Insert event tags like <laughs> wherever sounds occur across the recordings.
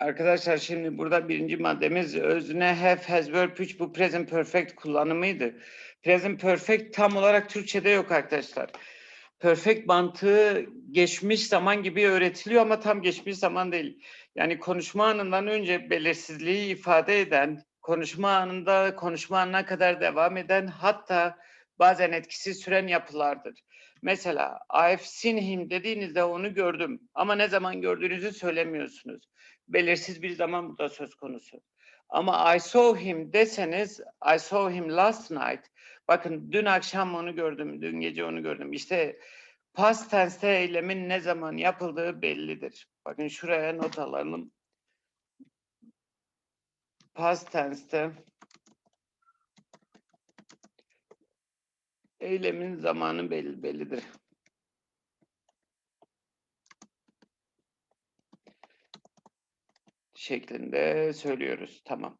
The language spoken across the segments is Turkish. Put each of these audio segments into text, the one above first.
Arkadaşlar şimdi burada birinci maddemiz özne have has verb 3 bu present perfect kullanımıydı. Present perfect tam olarak Türkçe'de yok arkadaşlar. Perfect mantığı geçmiş zaman gibi öğretiliyor ama tam geçmiş zaman değil. Yani konuşma anından önce belirsizliği ifade eden, konuşma anında konuşma anına kadar devam eden hatta bazen etkisiz süren yapılardır. Mesela I've seen him dediğinizde onu gördüm ama ne zaman gördüğünüzü söylemiyorsunuz belirsiz bir zaman burada söz konusu. Ama I saw him deseniz I saw him last night. Bakın dün akşam onu gördüm, dün gece onu gördüm. İşte past tense'te eylemin ne zaman yapıldığı bellidir. Bakın şuraya not alalım. Past tense'te eylemin zamanı belli, bellidir. Şeklinde söylüyoruz. Tamam.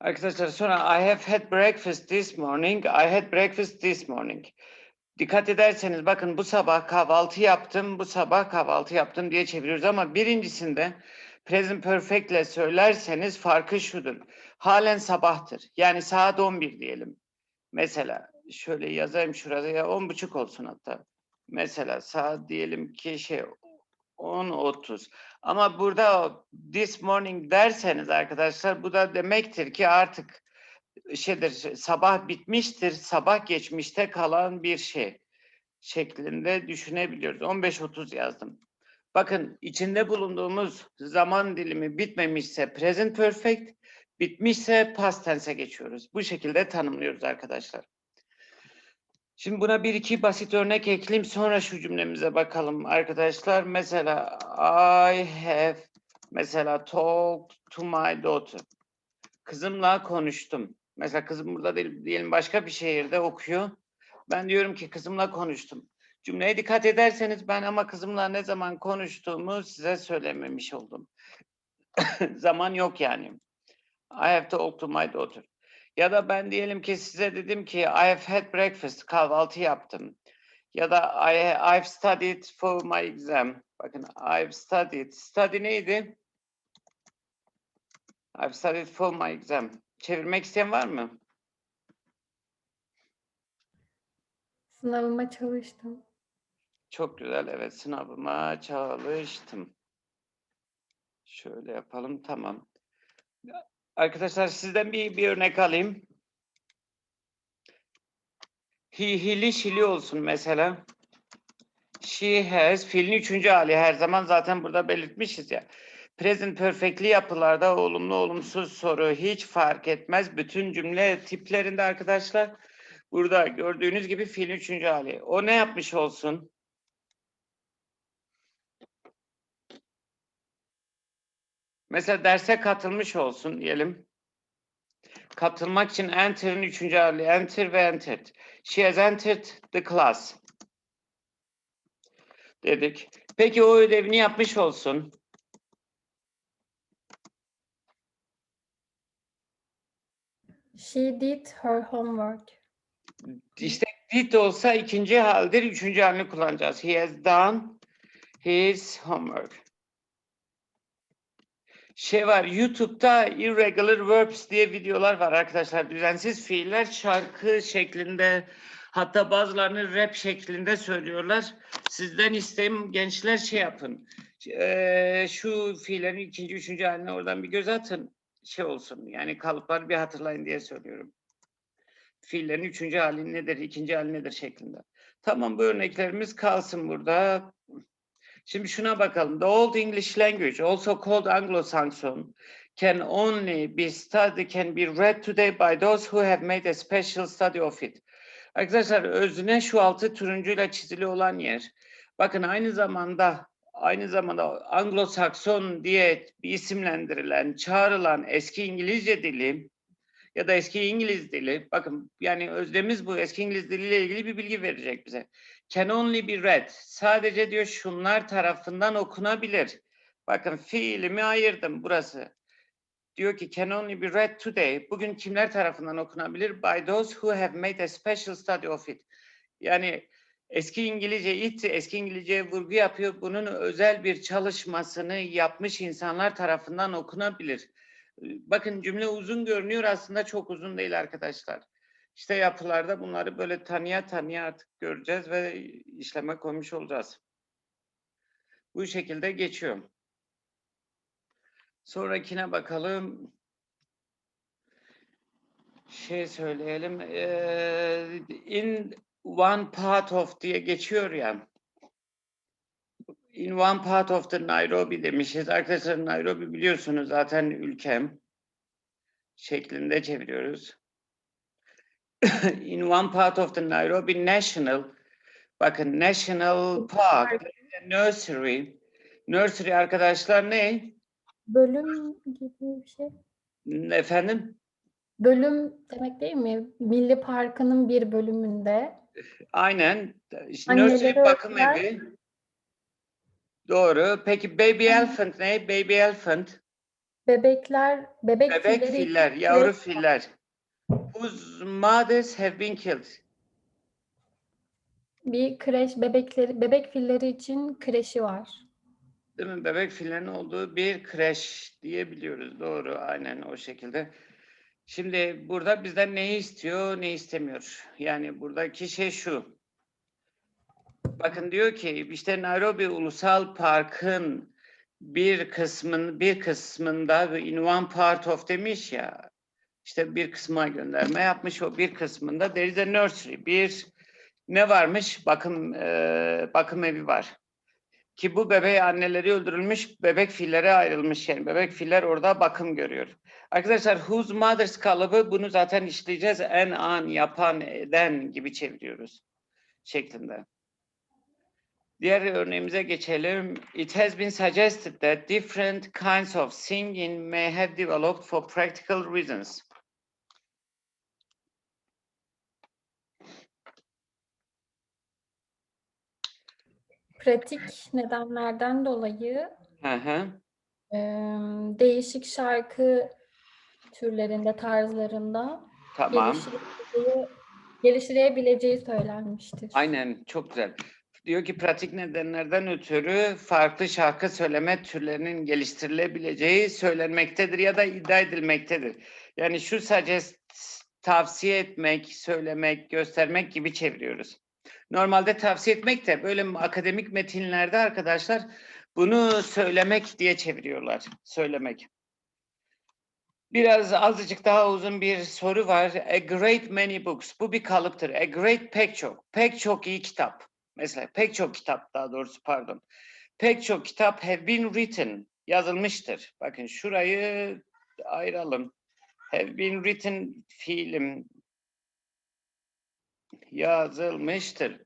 Arkadaşlar sonra I have had breakfast this morning. I had breakfast this morning. Dikkat ederseniz bakın bu sabah kahvaltı yaptım, bu sabah kahvaltı yaptım diye çeviriyoruz ama birincisinde present perfect ile söylerseniz farkı şudur. Halen sabahtır. Yani saat 11 diyelim. Mesela şöyle yazayım şuraya 10 buçuk olsun hatta. Mesela saat diyelim ki şey 10.30. Ama burada this morning derseniz arkadaşlar bu da demektir ki artık şeydir sabah bitmiştir, sabah geçmişte kalan bir şey şeklinde düşünebiliyoruz. 15.30 yazdım. Bakın içinde bulunduğumuz zaman dilimi bitmemişse present perfect, bitmişse past tense'e geçiyoruz. Bu şekilde tanımlıyoruz arkadaşlar. Şimdi buna bir iki basit örnek ekleyeyim sonra şu cümlemize bakalım arkadaşlar. Mesela I have mesela talked to my daughter. Kızımla konuştum. Mesela kızım burada değil, diyelim başka bir şehirde okuyor. Ben diyorum ki kızımla konuştum. Cümleye dikkat ederseniz ben ama kızımla ne zaman konuştuğumu size söylememiş oldum. <laughs> zaman yok yani. I have talked to my daughter. Ya da ben diyelim ki size dedim ki I have had breakfast, kahvaltı yaptım. Ya da I, I've studied for my exam. Bakın I've studied. Study neydi? I've studied for my exam. Çevirmek isteyen var mı? Sınavıma çalıştım. Çok güzel. Evet sınavıma çalıştım. Şöyle yapalım. Tamam. Arkadaşlar sizden bir, bir örnek alayım. He, hili, şili olsun mesela. She has, fiilin üçüncü hali her zaman zaten burada belirtmişiz ya. Present perfectly yapılarda olumlu olumsuz soru hiç fark etmez. Bütün cümle tiplerinde arkadaşlar burada gördüğünüz gibi fiilin üçüncü hali. O ne yapmış olsun? Mesela derse katılmış olsun diyelim. Katılmak için enter'ın üçüncü hali. Enter ve entered. She has entered the class. Dedik. Peki o ödevini yapmış olsun. She did her homework. İşte did olsa ikinci haldir. Üçüncü halini kullanacağız. He has done his homework. Şey var YouTube'da irregular verbs diye videolar var arkadaşlar. Düzensiz fiiller şarkı şeklinde hatta bazılarını rap şeklinde söylüyorlar. Sizden isteğim gençler şey yapın. Eee, şu fiillerin ikinci, üçüncü haline oradan bir göz atın. Şey olsun yani kalıpları bir hatırlayın diye söylüyorum. Fiillerin üçüncü hali nedir, ikinci hali nedir şeklinde. Tamam bu örneklerimiz kalsın burada. Şimdi şuna bakalım. The Old English language, also called Anglo-Saxon, can only be studied, can be read today by those who have made a special study of it. Arkadaşlar özne şu altı turuncuyla çizili olan yer. Bakın aynı zamanda aynı zamanda Anglo-Sakson diye bir isimlendirilen, çağrılan eski İngilizce dili ya da eski İngiliz dili. Bakın yani özlemiz bu eski İngiliz diliyle ilgili bir bilgi verecek bize. Can only be read. Sadece diyor şunlar tarafından okunabilir. Bakın fiilimi ayırdım burası. Diyor ki can only be read today. Bugün kimler tarafından okunabilir? By those who have made a special study of it. Yani Eski İngilizce, it eski İngilizceye vurgu yapıyor. Bunun özel bir çalışmasını yapmış insanlar tarafından okunabilir. Bakın cümle uzun görünüyor aslında çok uzun değil arkadaşlar. İşte yapılarda bunları böyle tanıya tanıya artık göreceğiz ve işleme koymuş olacağız. Bu şekilde geçiyor. Sonrakine bakalım. Şey söyleyelim. in one part of diye geçiyor ya. In one part of the Nairobi demişiz. Arkadaşlar Nairobi biliyorsunuz zaten ülkem şeklinde çeviriyoruz. <laughs> In one part of the Nairobi National bakın National Park Nursery Nursery arkadaşlar ne? Bölüm gibi bir şey. Efendim? Bölüm demek değil mi? Milli Parkı'nın bir bölümünde. Aynen. İşte Anneleri nursery bakım öğretmen. evi. Doğru. Peki baby elephant ne? Baby elephant. Bebekler, bebek, Bebek filler, için yavru filler. Whose mothers have been killed. Bir kreş bebekleri, bebek filleri için kreşi var. Değil mi? Bebek fillerin olduğu bir kreş diyebiliyoruz. Doğru. Aynen o şekilde. Şimdi burada bizden neyi istiyor, ne istemiyor? Yani buradaki şey şu. Bakın diyor ki işte Nairobi Ulusal Park'ın bir kısmın bir kısmında in one part of demiş ya işte bir kısma gönderme yapmış o bir kısmında there is a nursery bir ne varmış bakım eee, bakım evi var ki bu bebeği anneleri öldürülmüş bebek fillere ayrılmış yani bebek filler orada bakım görüyor. Arkadaşlar whose mothers kalıbı bunu zaten işleyeceğiz en an yapan eden gibi çeviriyoruz şeklinde. Diğer örneğimize geçelim. It has been suggested that different kinds of singing may have developed for practical reasons. Pratik nedenlerden dolayı Hı hı. değişik şarkı türlerinde, tarzlarında Tamam. geliştirebileceği, geliştirebileceği söylenmiştir. Aynen çok güzel. Diyor ki pratik nedenlerden ötürü farklı şarkı söyleme türlerinin geliştirilebileceği söylenmektedir ya da iddia edilmektedir. Yani şu sadece tavsiye etmek, söylemek, göstermek gibi çeviriyoruz. Normalde tavsiye etmek de böyle akademik metinlerde arkadaşlar bunu söylemek diye çeviriyorlar. Söylemek. Biraz azıcık daha uzun bir soru var. A great many books. Bu bir kalıptır. A great pek çok. Pek çok iyi kitap. Mesela pek çok kitap daha doğrusu pardon. Pek çok kitap have been written. Yazılmıştır. Bakın şurayı ayıralım. Have been written fiilim yazılmıştır.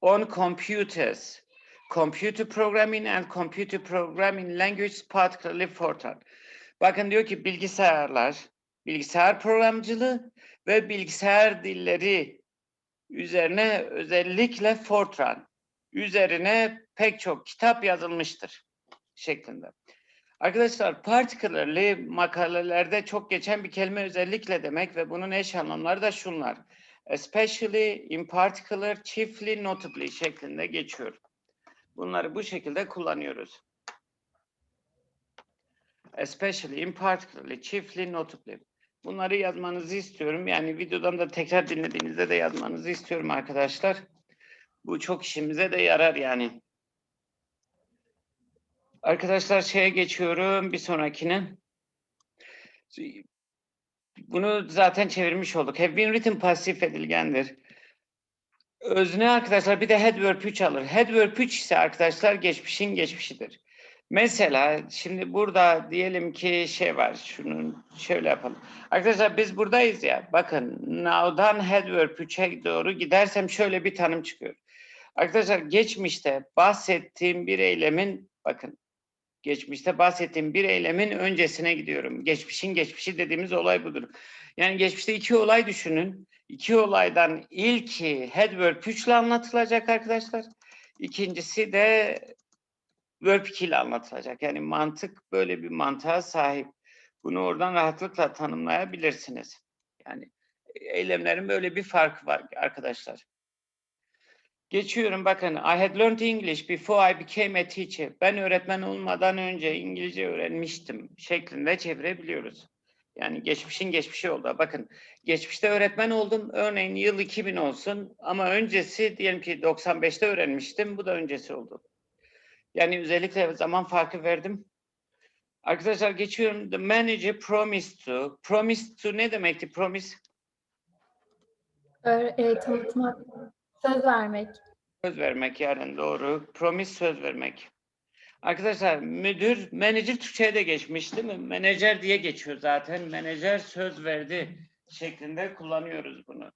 On computers. Computer programming and computer programming language particularly Fortran. Bakın diyor ki bilgisayarlar, bilgisayar programcılığı ve bilgisayar dilleri üzerine özellikle Fortran üzerine pek çok kitap yazılmıştır şeklinde. Arkadaşlar particularly makalelerde çok geçen bir kelime özellikle demek ve bunun eş anlamları da şunlar. Especially, in particular, chiefly, notably şeklinde geçiyor. Bunları bu şekilde kullanıyoruz. Especially, in particularly, chiefly, notably. Bunları yazmanızı istiyorum. Yani videodan da tekrar dinlediğinizde de yazmanızı istiyorum arkadaşlar. Bu çok işimize de yarar yani. Arkadaşlar şeye geçiyorum bir sonrakine. Bunu zaten çevirmiş olduk. Have been written pasif edilgendir. Özne arkadaşlar bir de headverb 3 alır. Headverb 3 ise arkadaşlar geçmişin geçmişidir. Mesela şimdi burada diyelim ki şey var. Şunu şöyle yapalım. Arkadaşlar biz buradayız ya. Bakın now'dan headverb 3'e doğru gidersem şöyle bir tanım çıkıyor. Arkadaşlar geçmişte bahsettiğim bir eylemin bakın geçmişte bahsettiğim bir eylemin öncesine gidiyorum. Geçmişin geçmişi dediğimiz olay budur. Yani geçmişte iki olay düşünün. İki olaydan ilki headverb 3 ile anlatılacak arkadaşlar. İkincisi de verb 2 ile anlatılacak. Yani mantık böyle bir mantığa sahip. Bunu oradan rahatlıkla tanımlayabilirsiniz. Yani eylemlerin böyle bir farkı var arkadaşlar. Geçiyorum bakın. I had learned English before I became a teacher. Ben öğretmen olmadan önce İngilizce öğrenmiştim şeklinde çevirebiliyoruz. Yani geçmişin geçmişi oldu. Bakın geçmişte öğretmen oldum. Örneğin yıl 2000 olsun ama öncesi diyelim ki 95'te öğrenmiştim. Bu da öncesi oldu. Yani özellikle zaman farkı verdim. Arkadaşlar geçiyorum. The manager promised to. Promised to ne demekti? Promise Öğ- e, tanıtmak, söz vermek. söz vermek yani doğru. Promise söz vermek. Arkadaşlar müdür, manager Türkçe'ye de geçmiş değil mi? Menajer diye geçiyor zaten. Menajer söz verdi şeklinde kullanıyoruz bunu.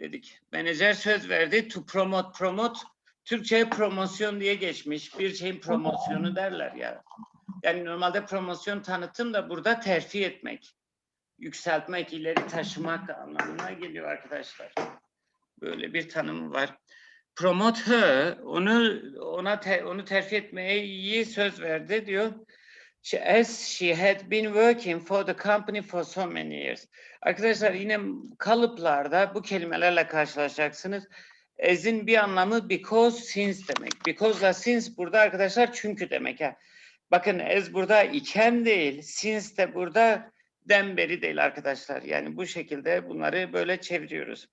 Dedik. Menajer söz verdi to promote. Promote Türkçe'ye promosyon diye geçmiş. Bir şeyin promosyonu derler ya. Yani normalde promosyon tanıtım da burada terfi etmek, yükseltmek, ileri taşımak anlamına geliyor arkadaşlar. Böyle bir tanımı var. Promote her, onu ona te- onu terfi etmeye iyi söz verdi diyor. She, as she had been working for the company for so many years. Arkadaşlar yine kalıplarda bu kelimelerle karşılaşacaksınız. As'in bir anlamı because since demek. Because'la since burada arkadaşlar çünkü demek. Ha. Bakın as burada iken değil, since de burada den beri değil arkadaşlar. Yani bu şekilde bunları böyle çeviriyoruz.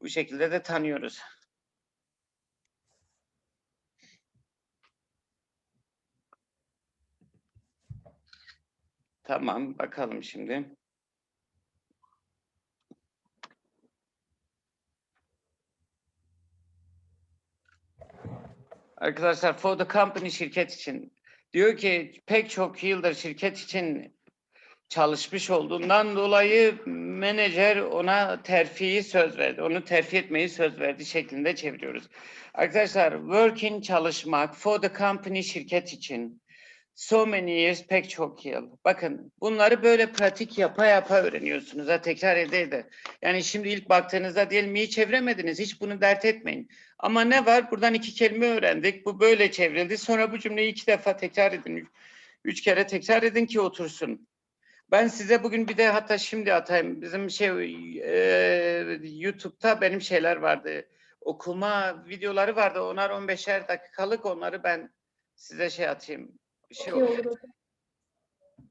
Bu şekilde de tanıyoruz. Tamam, bakalım şimdi. Arkadaşlar for the company şirket için diyor ki pek çok yıldır şirket için çalışmış olduğundan dolayı menajer ona terfiyi söz verdi. Onu terfi etmeyi söz verdi şeklinde çeviriyoruz. Arkadaşlar working çalışmak for the company şirket için so many years pek çok yıl. Bakın bunları böyle pratik yapa yapa öğreniyorsunuz ha tekrar ede. Yani şimdi ilk baktığınızda diyelim iyi çeviremediniz hiç bunu dert etmeyin. Ama ne var buradan iki kelime öğrendik bu böyle çevrildi sonra bu cümleyi iki defa tekrar edin. Üç kere tekrar edin ki otursun. Ben size bugün bir de hatta şimdi atayım. Bizim şey e, YouTube'da benim şeyler vardı. Okuma videoları vardı. Onlar 15'er dakikalık. Onları ben size şey atayım. Şey olur.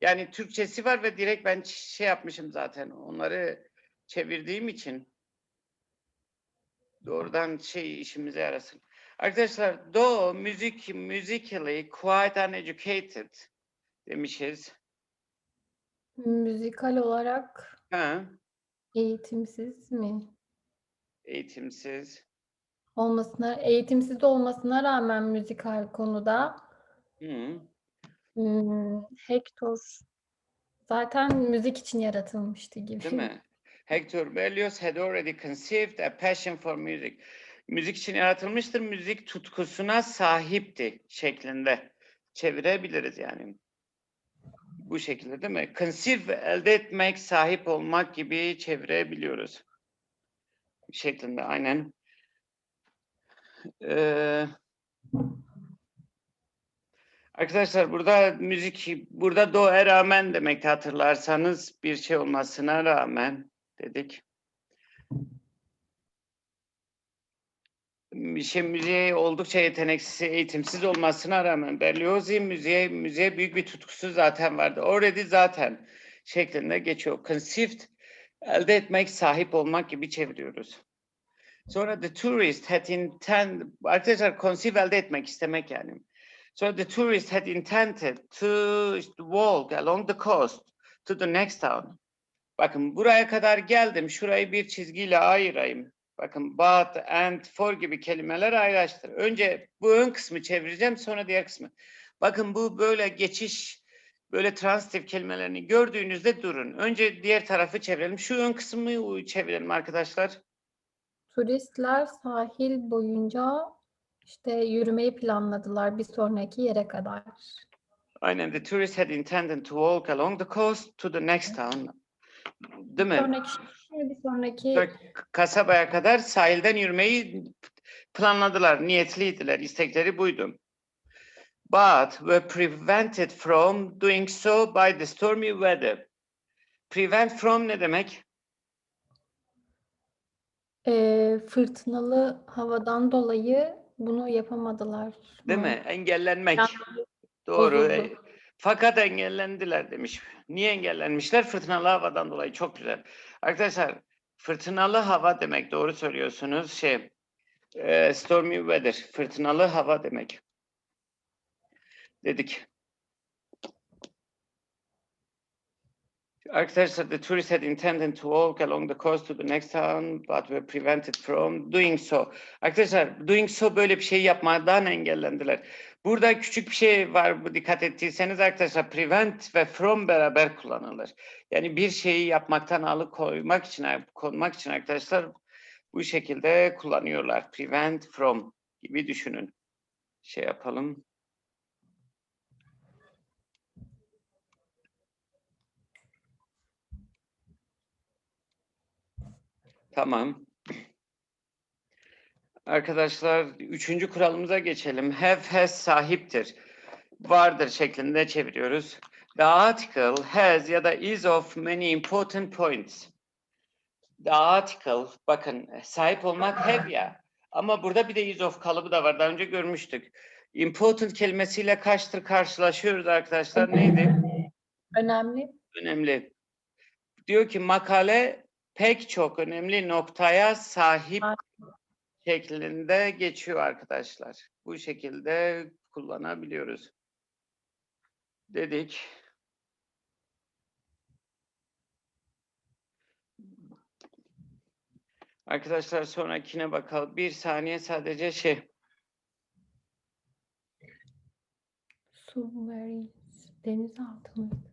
Yani Türkçesi var ve direkt ben şey yapmışım zaten. Onları çevirdiğim için doğrudan şey işimize yarasın. Arkadaşlar though music musically quite uneducated demişiz. Müzikal olarak Ha, eğitimsiz mi? eğitimsiz. Olmasına, eğitimsiz olmasına rağmen müzikal konuda Hı. hmm, Hector zaten müzik için yaratılmıştı gibi. Değil mi? Hector Berlioz had already conceived a passion for music. Müzik için yaratılmıştır, müzik tutkusuna sahipti şeklinde çevirebiliriz yani. Bu şekilde değil mi? Conceive, elde etmek, sahip olmak gibi çevirebiliyoruz. Şeklinde aynen. Ee, Arkadaşlar burada müzik, burada doğa rağmen demek hatırlarsanız bir şey olmasına rağmen dedik. Şey müziğe oldukça yeteneksiz, eğitimsiz olmasına rağmen Berlioz müziğe, müziğe büyük bir tutkusu zaten vardı. Already zaten şeklinde geçiyor. Conceived, elde etmek, sahip olmak gibi çeviriyoruz. Sonra the tourist had intend, arkadaşlar conceive elde etmek istemek yani. So the tourist had intended to walk along the coast to the next town. Bakın buraya kadar geldim. Şurayı bir çizgiyle ayırayım. Bakın but, and, for gibi kelimeler ayrıştır. Önce bu ön kısmı çevireceğim sonra diğer kısmı. Bakın bu böyle geçiş, böyle transitif kelimelerini gördüğünüzde durun. Önce diğer tarafı çevirelim. Şu ön kısmı çevirelim arkadaşlar. Turistler sahil boyunca işte yürümeyi planladılar bir sonraki yere kadar. Aynen. The tourist had intended to walk along the coast to the next town. Değil mi? Sonraki bir sonraki kasabaya kadar sahilden yürümeyi planladılar, niyetliydiler, istekleri buydu. But were prevented from doing so by the stormy weather. Prevent from ne demek? Ee, fırtınalı havadan dolayı bunu yapamadılar. Değil mi? Engellenmek. Yani Doğru. bozuldu. Fakat engellendiler demiş. Niye engellenmişler? Fırtınalı havadan dolayı. Çok güzel. Arkadaşlar fırtınalı hava demek. Doğru söylüyorsunuz. Şey, e, stormy weather. Fırtınalı hava demek. Dedik. Arkadaşlar, the tourists had intended to walk along the coast to the next town, but were prevented from doing so. Arkadaşlar, doing so böyle bir şey yapmadan engellendiler. Burada küçük bir şey var bu dikkat ettiyseniz arkadaşlar prevent ve from beraber kullanılır. Yani bir şeyi yapmaktan alıkoymak için, konmak için arkadaşlar bu şekilde kullanıyorlar. Prevent from gibi düşünün. Şey yapalım. Tamam. Arkadaşlar üçüncü kuralımıza geçelim. Have has sahiptir. Vardır şeklinde çeviriyoruz. The article has ya da is of many important points. The article bakın sahip olmak have ya. Ama burada bir de is of kalıbı da var. Daha önce görmüştük. Important kelimesiyle kaçtır karşılaşıyoruz arkadaşlar. Neydi? Önemli. Önemli. Diyor ki makale pek çok önemli noktaya sahip şeklinde geçiyor arkadaşlar. Bu şekilde kullanabiliyoruz. Dedik. Arkadaşlar sonrakine bakalım. Bir saniye sadece şey. Submarines. Denizaltı mı?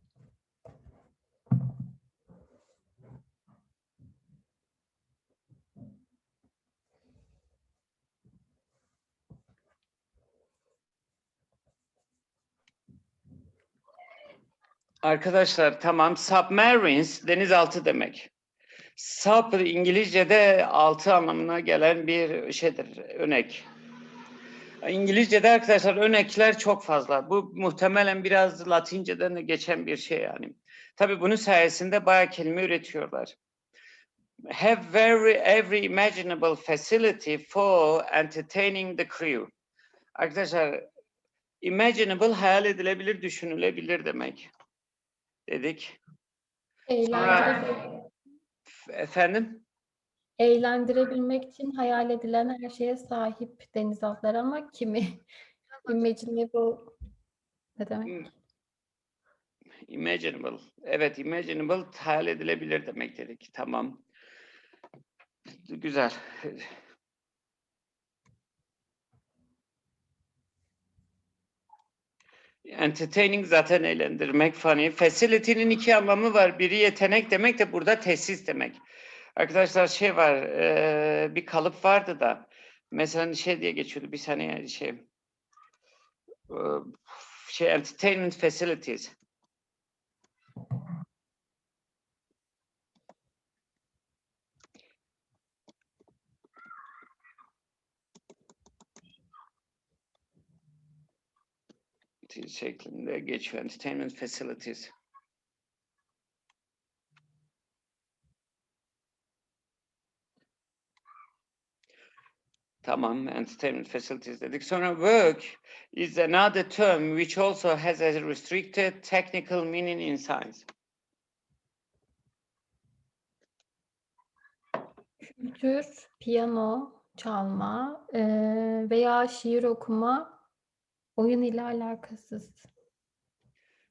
Arkadaşlar tamam submarines denizaltı demek. Sub İngilizce'de altı anlamına gelen bir şeydir, örnek. İngilizce'de arkadaşlar örnekler çok fazla. Bu muhtemelen biraz Latinceden de geçen bir şey yani. Tabii bunun sayesinde bayağı kelime üretiyorlar. Have very every imaginable facility for entertaining the crew. Arkadaşlar imaginable hayal edilebilir, düşünülebilir demek. Dedik. Eğlendirebil- Efendim? eğlendirebilmek için hayal edilen her şeye sahip denizaltılar ama kimi? Imaginable ne demek? Imaginable. Evet, imaginable hayal edilebilir demek dedik. Tamam. Güzel. Entertaining zaten eğlendirmek, funny. Facility'nin iki anlamı var. Biri yetenek demek de burada tesis demek. Arkadaşlar şey var, eee, bir kalıp vardı da. Mesela şey diye geçiyordu, bir saniye şey. eee, şey entertainment facilities. Şeklinde geçiyor. Entertainment facilities. Tamam, entertainment facilities dedik. Sonra work is another term which also has a restricted technical meaning in science. Kültür, piyano çalma eee, veya şiir okuma oyun ile alakasız.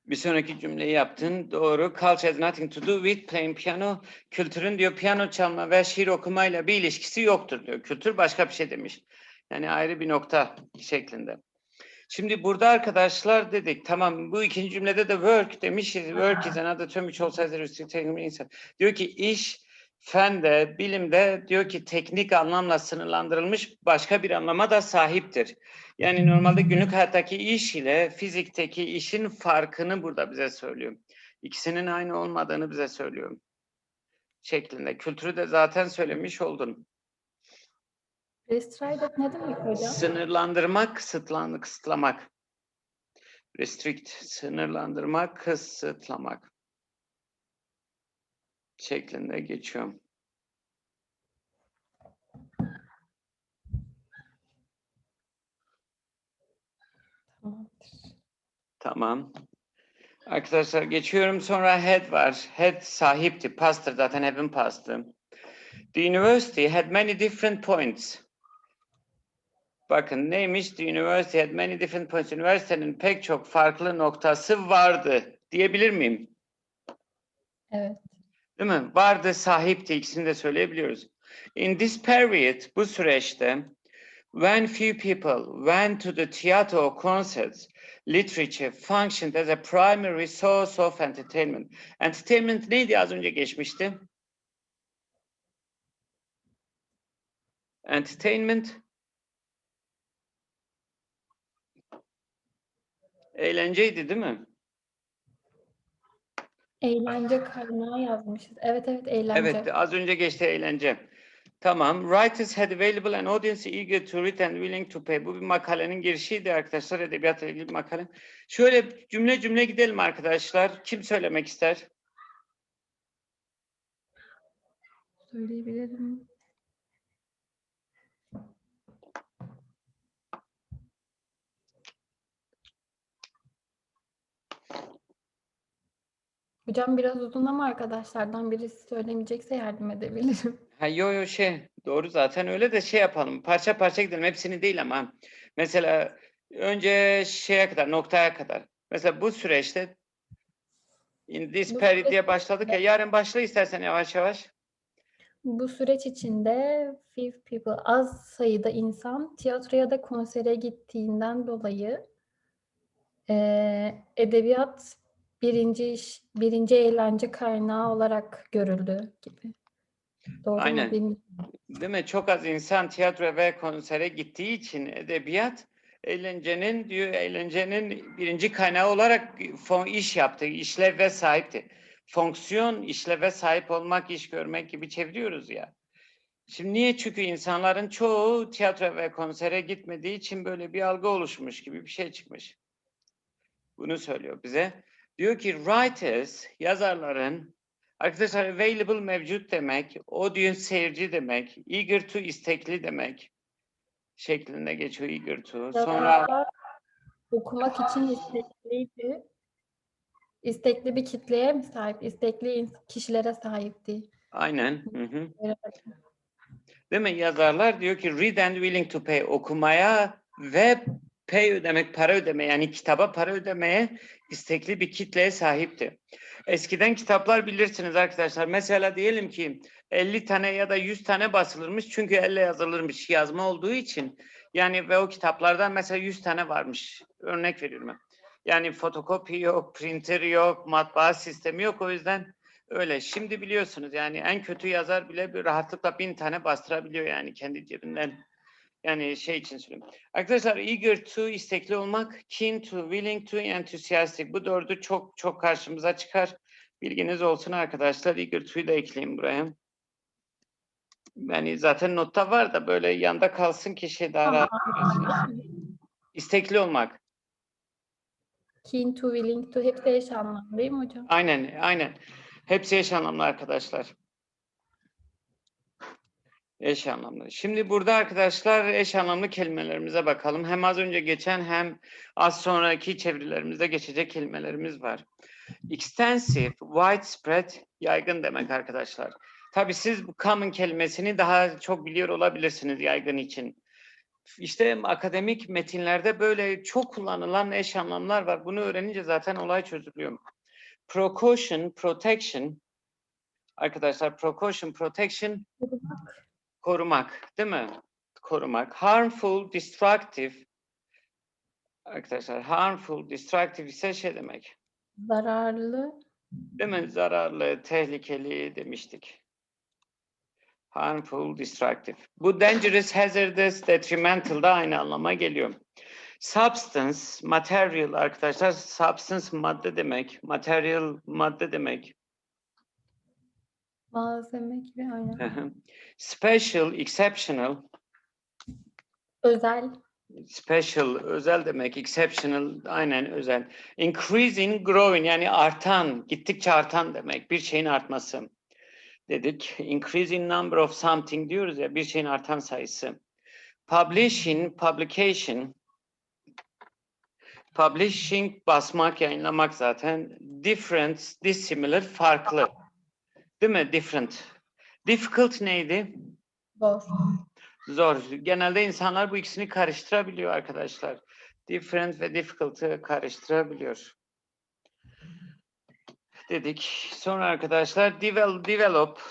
Bir sonraki cümleyi yaptın. Doğru. Culture has nothing to do with playing piano. Kültürün diyor piyano çalma ve şiir okumayla bir ilişkisi yoktur diyor. Kültür başka bir şey demiş. Yani ayrı bir nokta şeklinde. Şimdi burada arkadaşlar dedik tamam bu ikinci cümlede de work demiş. Work is another term which also has a restricted. Diyor ki iş fende, bilimde diyor ki teknik anlamla sınırlandırılmış başka bir anlama da sahiptir. Yani normalde günlük hayattaki iş ile fizikteki işin farkını burada bize söylüyor. İkisinin aynı olmadığını bize söylüyor. Şeklinde. Kültürü de zaten söylemiş oldun. Restricted ne demek hocam? Sınırlandırmak, kısıtlan, kısıtlamak. Restrict, sınırlandırmak, kısıtlamak şeklinde geçiyor. Tamamdır. Tamam. Arkadaşlar geçiyorum sonra head var. Head sahipti. Pastor zaten hepim pastı. The university had many different points. Bakın neymiş? The university had many different points. Üniversitenin pek çok farklı noktası vardı. Diyebilir miyim? Evet. Değil mi? Vardı, sahipti. İkisini de söyleyebiliyoruz. In this period, bu süreçte, when few people went to the theater or concerts, literature functioned as a primary source of entertainment. Entertainment neydi az önce geçmişti? Entertainment eğlenceydi değil mi? Eğlence kaynağı yazmışız. Evet evet eğlence. Evet, az önce geçti eğlence. Tamam. Writers had available an audience eager to read and willing to pay. Bu bir makalenin girişiydi arkadaşlar. Edebiyatla ilgili bir makale. Şöyle cümle cümle gidelim arkadaşlar. Kim söylemek ister? Söyleyebilirim. Hocam biraz uzun ama arkadaşlardan birisi söylemeyecekse yardım edebilirim. <laughs> Ha, yo yo şey doğru zaten öyle de şey yapalım. Parça parça gidelim. Hepsini değil ama. Mesela önce şeye kadar, noktaya kadar. Mesela bu süreçte in this period diye başladık ya. Yarın başla istersen yavaş yavaş. Bu süreç içinde few people az sayıda insan tiyatroya da konsere gittiğinden dolayı eee, edebiyat birinci iş, birinci eğlence kaynağı olarak görüldü gibi. Doğru mu Aynen. bilmiyorum. Değil mi? Çok az insan tiyatro ve konsere gittiği için edebiyat eğlencenin diyor eğlencenin birinci kaynağı olarak fon, iş yaptı, işleve sahipti. Fonksiyon, işleve sahip olmak, iş görmek gibi çeviriyoruz ya. Şimdi niye? Çünkü insanların çoğu tiyatro ve konsere gitmediği için böyle bir algı oluşmuş gibi bir şey çıkmış. Bunu söylüyor bize. Diyor ki writers, yazarların Arkadaşlar available mevcut demek, audience seyirci demek, eager to istekli demek şeklinde geçiyor eager to. Sonra okumak için istekliydi. İstekli bir kitleye mi sahip? İstekli kişilere sahipti. aynen. Hı hı. Evet. Değil mi? Yazarlar diyor ki read and willing to pay okumaya ve pay ödemek, para ödeme yani kitaba para ödemeye istekli bir kitleye sahipti. Eskiden kitaplar bilirsiniz arkadaşlar. Mesela diyelim ki 50 tane ya da 100 tane basılırmış çünkü elle yazılırmış yazma olduğu için. Yani ve o kitaplardan mesela 100 tane varmış. Örnek veriyorum. ben. Yani fotokopi yok, printer yok, matbaa sistemi yok o yüzden Öyle. Şimdi biliyorsunuz yani en kötü yazar bile bir rahatlıkla bin tane bastırabiliyor yani kendi cebinden. Yani şey için söylüyorum. Arkadaşlar eager to istekli olmak, keen to, willing to, enthusiastic. Bu dördü çok çok karşımıza çıkar. Bilginiz olsun arkadaşlar. Eager to'yu da ekleyeyim buraya. Yani zaten notta var da böyle yanda kalsın ki şey daha rahat. görürsünüz. İstekli olmak. Keen to, willing to hepsi eş anlamlı değil mi hocam? Aynen, aynen. Hepsi eş anlamlı arkadaşlar. Eş anlamlı. Şimdi burada arkadaşlar eş anlamlı kelimelerimize bakalım. Hem az önce geçen hem az sonraki çevirilerimizde geçecek kelimelerimiz var. Extensive, widespread, yaygın demek arkadaşlar. Tabii siz bu common kelimesini daha çok biliyor olabilirsiniz yaygın için. İşte akademik metinlerde böyle çok kullanılan eş anlamlar var. Bunu öğrenince zaten olay çözülüyor. Precaution, protection. Arkadaşlar precaution, protection Korumak, değil mi? Korumak. Harmful, destructive. Arkadaşlar harmful, destructive ise şey demek. zararlı, Değil mi? Zararlı, tehlikeli demiştik. Harmful, destructive. Bu dangerous, hazardous, detrimental da aynı anlama geliyor. Substance, material arkadaşlar. Substance madde demek. Material madde demek. Malzeme gibi aynen. Special, exceptional. Özel, Special, özel demek. Exceptional, aynen özel. Increasing, growing yani artan, gittikçe artan demek. Bir şeyin artması dedik. Increasing number of something diyoruz ya, bir şeyin artan sayısı. Publishing, publication. Publishing basmak, yayınlamak zaten. Different, dissimilar, farklı. Değil mi? Different. Difficult neydi? Zor. Zor. Genelde insanlar bu ikisini karıştırabiliyor arkadaşlar. Different ve difficult'ı karıştırabiliyor. Dedik. Sonra arkadaşlar develop, develop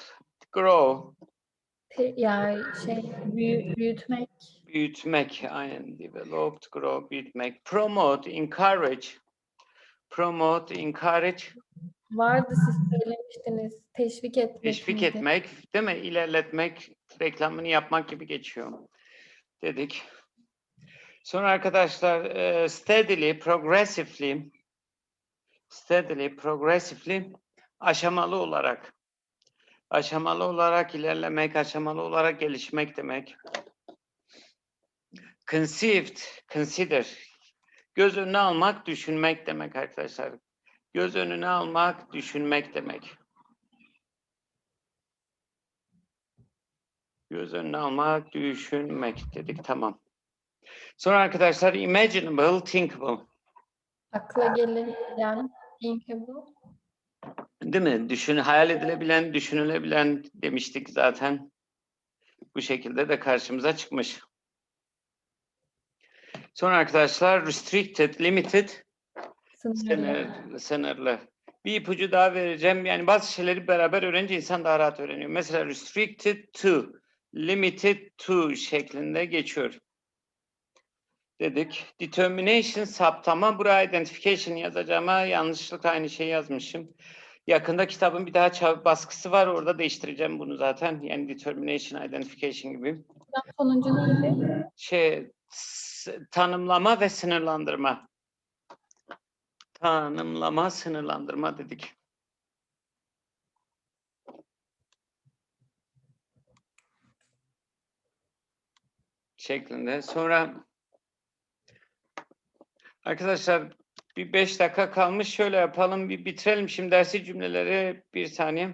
grow, Te- ya şey büyü- büyütmek, büyütmek. Aynen. Developed, grow, büyütmek. Promote, encourage. Promote, encourage, vardı siz söylemiştiniz. Teşvik etmek. teşvik miydi? etmek, değil mi? İlerletmek, reklamını yapmak gibi geçiyor. Dedik. Sonra arkadaşlar e, steadily, progressively, steadily, progressively, aşamalı olarak, aşamalı olarak ilerlemek, aşamalı olarak gelişmek demek. Conceived, consider, göz önüne almak, düşünmek demek arkadaşlar. Göz önüne almak, düşünmek demek. Göz önüne almak, düşünmek dedik. Tamam. Sonra arkadaşlar imaginable, thinkable. Akla gelen thinkable. Değil mi? Düşün, hayal edilebilen, düşünülebilen demiştik zaten. Bu şekilde de karşımıza çıkmış. Sonra arkadaşlar restricted, limited, Sınırlı. sınır, sınırlı. Bir ipucu daha vereceğim. Yani bazı şeyleri beraber öğrenince insan daha rahat öğreniyor. Mesela restricted to, limited to şeklinde geçiyor. Dedik. Determination, saptama. Buraya identification yazacağıma yanlışlıkla aynı şeyi yazmışım. Yakında kitabın bir daha baskısı var. Orada değiştireceğim bunu zaten. Yani determination, identification gibi. Sonuncu neydi? Şey, tanımlama ve sınırlandırma. Tanımlama, sınırlandırma dedik. Şeklinde. Sonra arkadaşlar bir beş dakika kalmış. Şöyle yapalım. Bir bitirelim şimdi dersi cümleleri bir saniye.